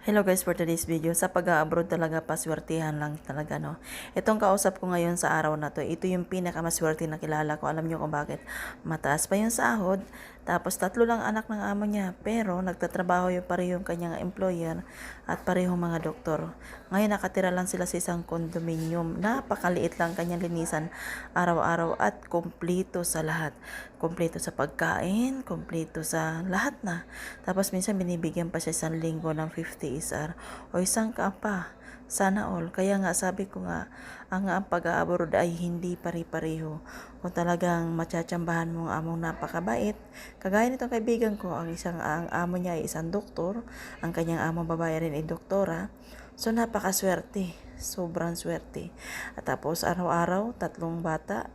Hello guys, for today's video, sa pag-abroad talaga paswertihan lang talaga no. Itong kausap ko ngayon sa araw na to, ito yung pinakamaswerte na kilala ko. Alam niyo kung bakit? Mataas pa yung sahod, tapos tatlo lang anak ng amo niya, pero nagtatrabaho yung pareho yung kanyang employer at pareho mga doktor. Ngayon nakatira lang sila sa isang condominium. Napakaliit lang kanyang linisan araw-araw at kumpleto sa lahat. Kumpleto sa pagkain, kumpleto sa lahat na. Tapos minsan binibigyan pa siya isang linggo ng 50 SR o isang ka pa. Sana all. Kaya nga sabi ko nga, ang ang pag-abroad ay hindi pari-pareho. Kung talagang matsatsambahan mo ang among napakabait, kagaya nitong kaibigan ko, ang isang ang amo niya ay isang doktor, ang kanyang among babae rin ay doktora. So napakaswerte, sobrang swerte. At tapos araw-araw, tatlong bata,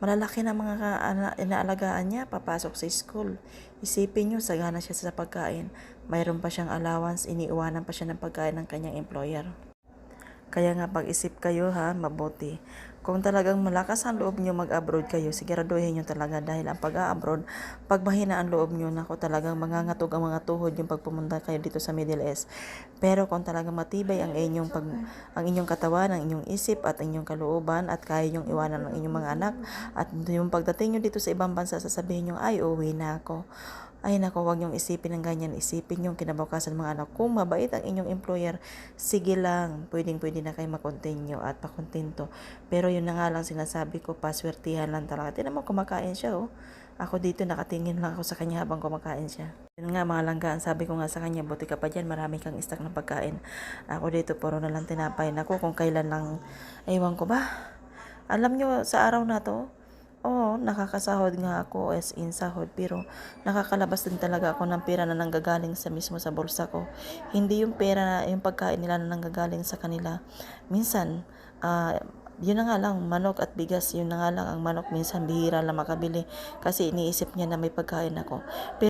malalaki na mga inaalagaan niya, papasok sa school. Isipin niyo, sagana siya sa pagkain. Mayroon pa siyang allowance, iniiwanan pa siya ng pagkain ng kanyang employer. Kaya nga pag-isip kayo ha, mabuti. Kung talagang malakas ang loob nyo mag-abroad kayo, siguraduhin nyo talaga dahil ang pag-abroad, pag mahina ang loob nyo, nako talagang mangangatog ang mga tuhod yung pagpumunta kayo dito sa Middle East. Pero kung talagang matibay ang inyong pag, ang inyong katawan, ang inyong isip at inyong kalooban at kaya nyong iwanan ng inyong mga anak at yung pagdating nyo dito sa ibang bansa, sasabihin nyo, ay uwi na ako. Ay nako, wag niyong isipin ng ganyan. Isipin yung kinabukasan mga anak. Kung mabait ang inyong employer, sige lang. Pwedeng pwede na kayo mag-continue at pakontento. Pero yun na nga lang sinasabi ko, paswertihan lang talaga. Tinan mo, kumakain siya oh. Ako dito nakatingin lang ako sa kanya habang kumakain siya. Yun nga mga langgaan, sabi ko nga sa kanya, buti ka pa dyan, marami kang stock ng pagkain. Ako dito, puro na lang tinapay. Naku, kung kailan lang, ewan ko ba. Alam nyo, sa araw na to, Oo, nakakasahod nga ako as in sahod pero nakakalabas din talaga ako ng pera na nanggagaling sa mismo sa bulsa ko. Hindi yung pera yung pagkain nila na nanggagaling sa kanila. Minsan, ah yun na nga lang, manok at bigas, yun na nga lang ang manok minsan bihira lang makabili kasi iniisip niya na may pagkain ako. Pero